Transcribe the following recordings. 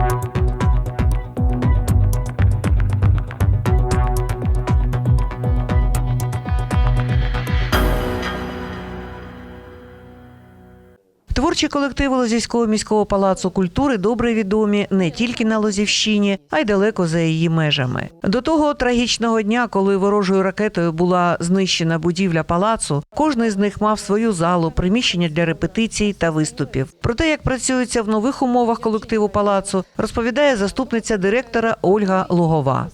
thank you Творчі колективи Лозівського міського палацу культури добре відомі не тільки на Лозівщині, а й далеко за її межами. До того трагічного дня, коли ворожою ракетою була знищена будівля палацу, кожний з них мав свою залу, приміщення для репетицій та виступів. Про те, як працюється в нових умовах колективу палацу, розповідає заступниця директора Ольга Лугова.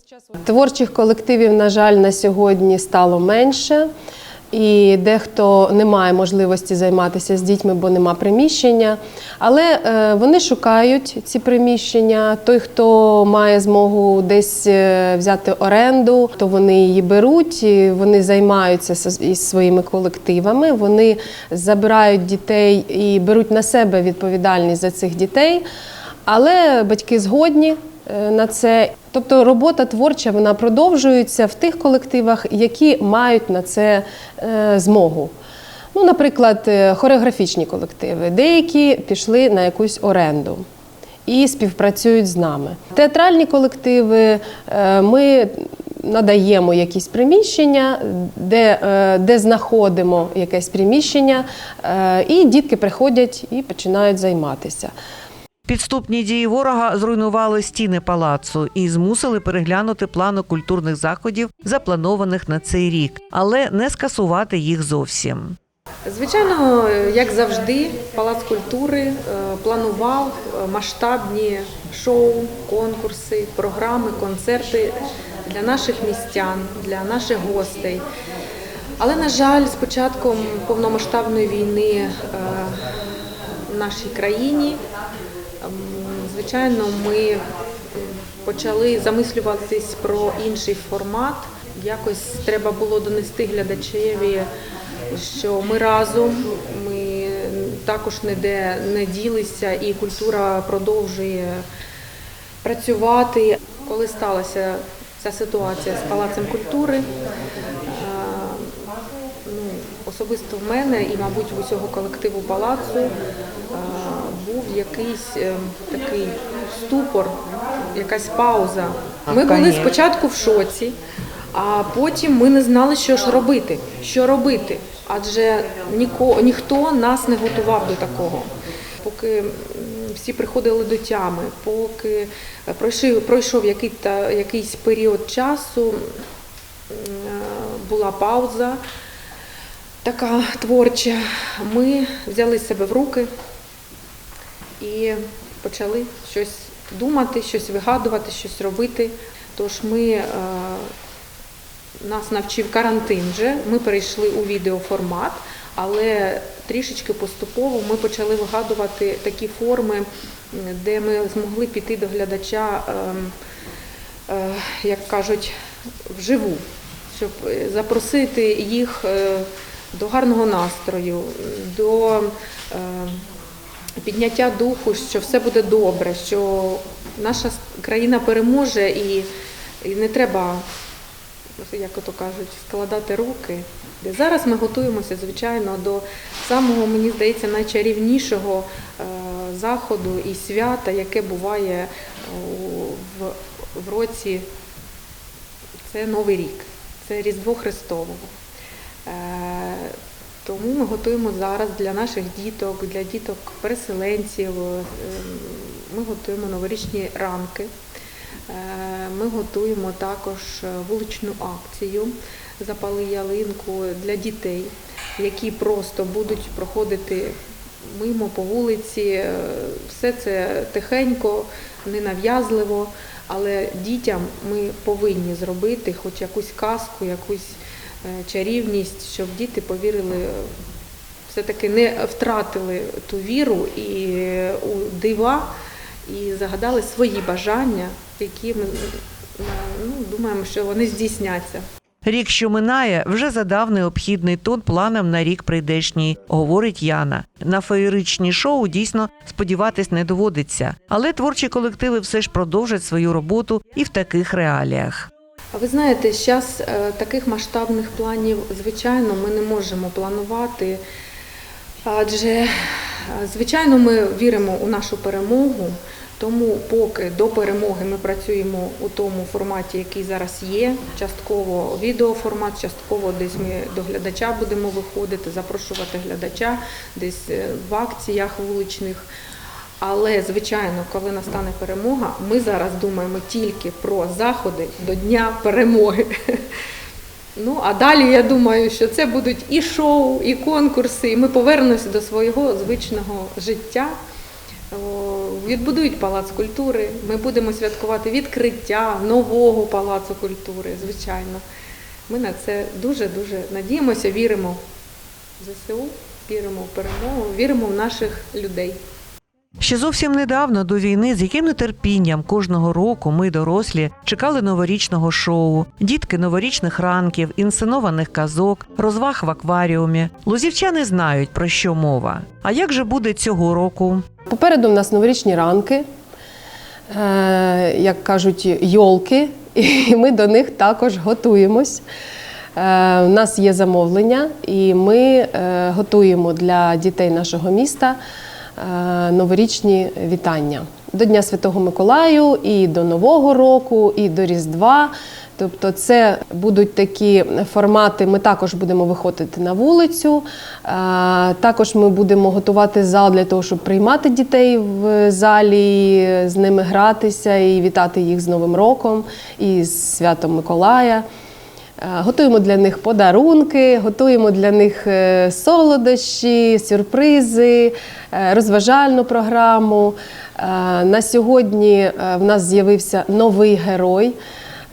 Творчих колективів, на жаль, на сьогодні стало менше. І дехто не має можливості займатися з дітьми, бо нема приміщення. Але е, вони шукають ці приміщення. Той, хто має змогу десь е, взяти оренду, то вони її беруть, вони займаються із своїми колективами. Вони забирають дітей і беруть на себе відповідальність за цих дітей. Але батьки згодні е, на це. Тобто робота творча вона продовжується в тих колективах, які мають на це е, змогу. Ну, наприклад, е, хореографічні колективи. Деякі пішли на якусь оренду і співпрацюють з нами. Театральні колективи е, ми надаємо якісь приміщення, де, де знаходимо якесь приміщення, і дітки приходять і починають займатися. Підступні дії ворога зруйнували стіни палацу і змусили переглянути плани культурних заходів, запланованих на цей рік, але не скасувати їх зовсім. Звичайно, як завжди, Палац культури е, планував е, масштабні шоу, конкурси, програми, концерти для наших містян, для наших гостей. Але, на жаль, з початком повномасштабної війни е, в нашій країні, звичайно, ми почали замислюватись про інший формат. Якось треба було донести глядачеві, що ми разом, ми також ніде не ділися, і культура продовжує працювати. Коли сталася ця ситуація з палацем культури, ну, особисто в мене і, мабуть, в усього колективу палацу якийсь е, такий ступор, якась пауза. Ми були спочатку в шоці, а потім ми не знали, що ж робити. Що робити? Адже ніко, ніхто нас не готував до такого. Поки всі приходили до тями, поки пройшов, пройшов який та, якийсь період часу, е, була пауза така творча, ми взяли себе в руки і почали щось думати, щось вигадувати, щось робити. Тож ми е, нас навчив карантин вже. Ми перейшли у відеоформат, але трішечки поступово ми почали вигадувати такі форми, де ми змогли піти до глядача, ем, е, як кажуть, вживу, щоб запросити їх е, до гарного настрою, до е, підняття духу, що все буде добре, що наша країна переможе і, не треба як ото кажуть, складати руки. Зараз ми готуємося, звичайно, до самого, мені здається, найчарівнішого е, заходу і свята, яке буває е, в, році. Це Новий рік, це Різдво Христового. Тому ми готуємо зараз для наших діток, для діток переселенців. е, Ми готуємо новорічні ранки. Е, Ми готуємо також вуличну акцію Запали ялинку для дітей, які просто будуть проходити мимо по вулиці. Е, Все це тихенько, ненав'язливо, але дітям ми повинні зробити хоч якусь казку, якусь чарівність, щоб діти повірили, е, все-таки не втратили ту віру і е, у дива і загадали свої бажання, які ми е, ну, думаємо, що вони здійсняться. Рік, що минає, вже задав необхідний тон планам на рік прийдешній, говорить Яна. На феєричні шоу дійсно сподіватись не доводиться, але творчі колективи все ж продовжать свою роботу і в таких реаліях. Ви знаєте, зараз таких масштабних планів, звичайно, ми не можемо планувати, адже, е, звичайно, ми віримо у нашу перемогу. Тому поки до перемоги ми працюємо у тому форматі, який зараз є. Частково відеоформат, частково десь ми до глядача будемо виходити, запрошувати глядача десь е, в акціях вуличних. Але звичайно, коли настане перемога, ми зараз думаємо тільки про заходи до Дня перемоги. Ну а далі я думаю, що це будуть і шоу, і конкурси, і ми повернемося до свого звичного життя. Відбудують палац культури. Ми будемо святкувати відкриття нового палацу культури, звичайно. Ми на це дуже дуже надіємося, віримо в ЗСУ, віримо в перемогу, віримо в наших людей. Ще зовсім недавно до війни, з яким нетерпінням кожного року ми, дорослі, чекали новорічного шоу, дітки новорічних ранків, інсценованих казок, розваг в акваріумі. Лузівчани знають про що мова. А як же буде цього року? Попереду в нас новорічні ранки, е, як кажуть, йолки, і ми до них також готуємось. Е, У нас є замовлення, і ми е, готуємо для дітей нашого міста е, новорічні вітання до Дня Святого Миколаю, і до Нового року, і до Різдва. Тобто, це будуть такі формати. Ми також будемо виходити на вулицю. е, Також ми будемо готувати зал для того, щоб приймати дітей в залі, з ними гратися і вітати їх з Новим роком і з святом Миколая. Е, Готуємо для них подарунки, готуємо для них е, солодощі, сюрпризи, е, розважальну програму. На сьогодні в нас з'явився новий герой.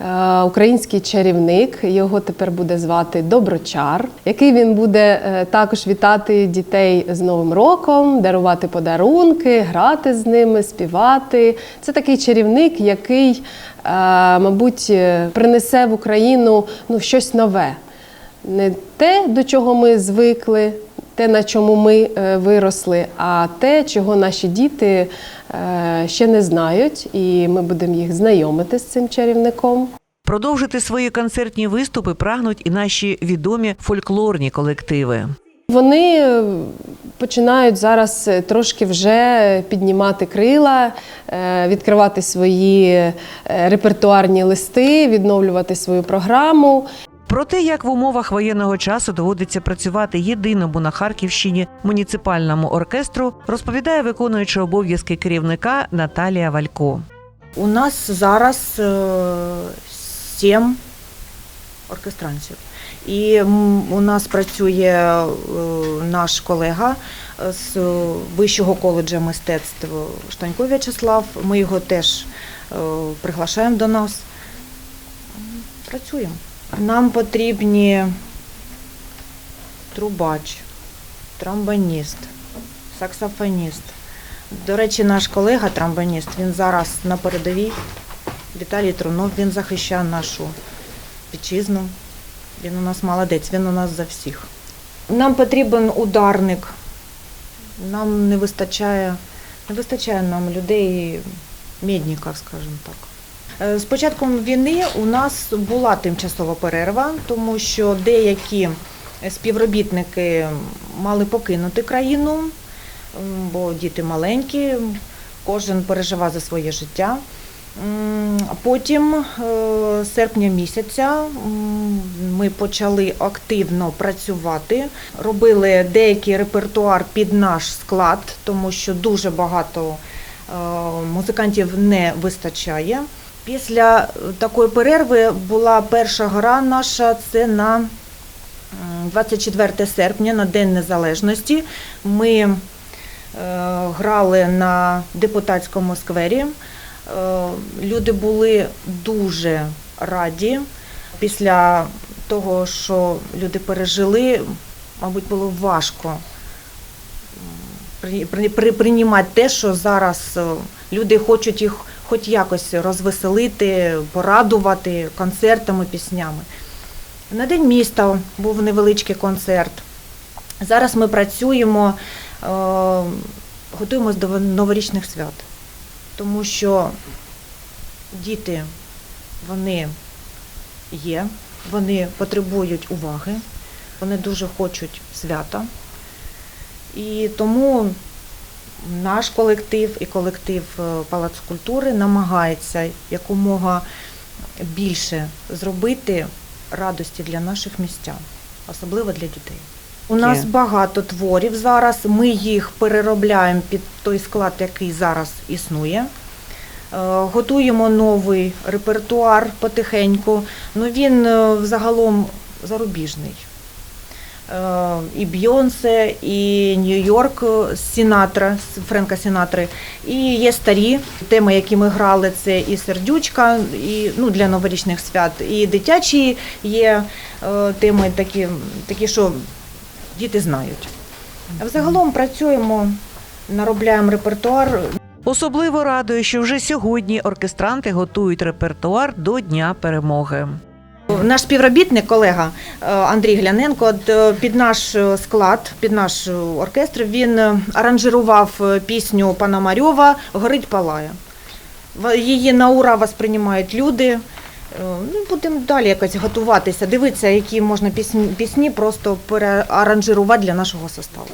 Е, Український чарівник, його тепер буде звати Доброчар, який він буде е, також вітати дітей з Новим роком, дарувати подарунки, грати з ними, співати. Це такий чарівник, який, е, мабуть, принесе в Україну ну, щось нове. Не те, до чого ми звикли, те, на чому ми виросли, а те, чого наші діти ще не знають, і ми будемо їх знайомити з цим чарівником. Продовжити свої концертні виступи прагнуть і наші відомі фольклорні колективи. Вони е, починають зараз е, трошки вже піднімати крила, е, відкривати свої е, репертуарні листи, відновлювати свою програму. Про те, як в умовах воєнного часу доводиться працювати єдиному на Харківщині муніципальному оркестру, розповідає виконуюча обов'язки керівника Наталія Валько. У нас зараз е, сім оркестрантів. І у нас працює е, наш колега з Вищого коледжу мистецтв Штанько В'ячеслав. Ми його теж е, приглашаємо до нас. Працюємо. Нам потрібні трубач, тромбоніст, саксофоніст. До речі, наш колега тромбоніст, він зараз на передовій. Віталій Трунов, він захищає нашу вітчизну. Він у нас молодець, він у нас за всіх. Нам потрібен ударник. Нам не вистачає, не вистачає нам людей, медників, скажімо так. Е, З початком війни у нас була тимчасова перерва, тому що деякі співробітники мали покинути країну, бо діти маленькі, кожен переживав за своє життя. Потім е, з серпня місяця ми почали активно працювати, робили деякий репертуар під наш склад, тому що дуже багато е, музикантів не вистачає. Після такої перерви була перша гра наша, це на 24 серпня, на День Незалежності. Ми е, грали на депутатському сквері. Е, Люди були дуже раді. Після того, що люди пережили, мабуть, було важко приймати те, що зараз е, люди хочуть їх хоч якось розвеселити, порадувати концертами, піснями. На День міста був невеличкий концерт. Зараз ми працюємо, е, готуємось до новорічних свят, тому що діти вони є, вони потребують уваги, вони дуже хочуть свята. І тому наш колектив і колектив е, Палацу культури намагається якомога більше зробити радості для наших містян, особливо для дітей. У нас Є. багато творів зараз. Ми їх переробляємо під той склад, який зараз існує. Е, Готуємо новий репертуар потихеньку. Ну він е, взагалом зарубіжний. Е, І Бйонсе, і Нью-Йорк з Сінатра, Френка Сінатри. І є старі теми, які ми грали, це і сердючка, і ну, для новорічних свят, і дитячі є е, теми такі, такі, що діти знають. А взагалом працюємо, наробляємо репертуар. Особливо радує, що вже сьогодні оркестранти готують репертуар до Дня перемоги. Наш співробітник, колега е, Андрій Гляненко, е, під наш е, склад, під наш оркестр, він аранжирував пісню пана Марьова Горить палає. Її на ура восприймають люди. Ну, будемо далі якось готуватися, дивитися, які можна пісні, пісні просто переаранжирувати для нашого составу.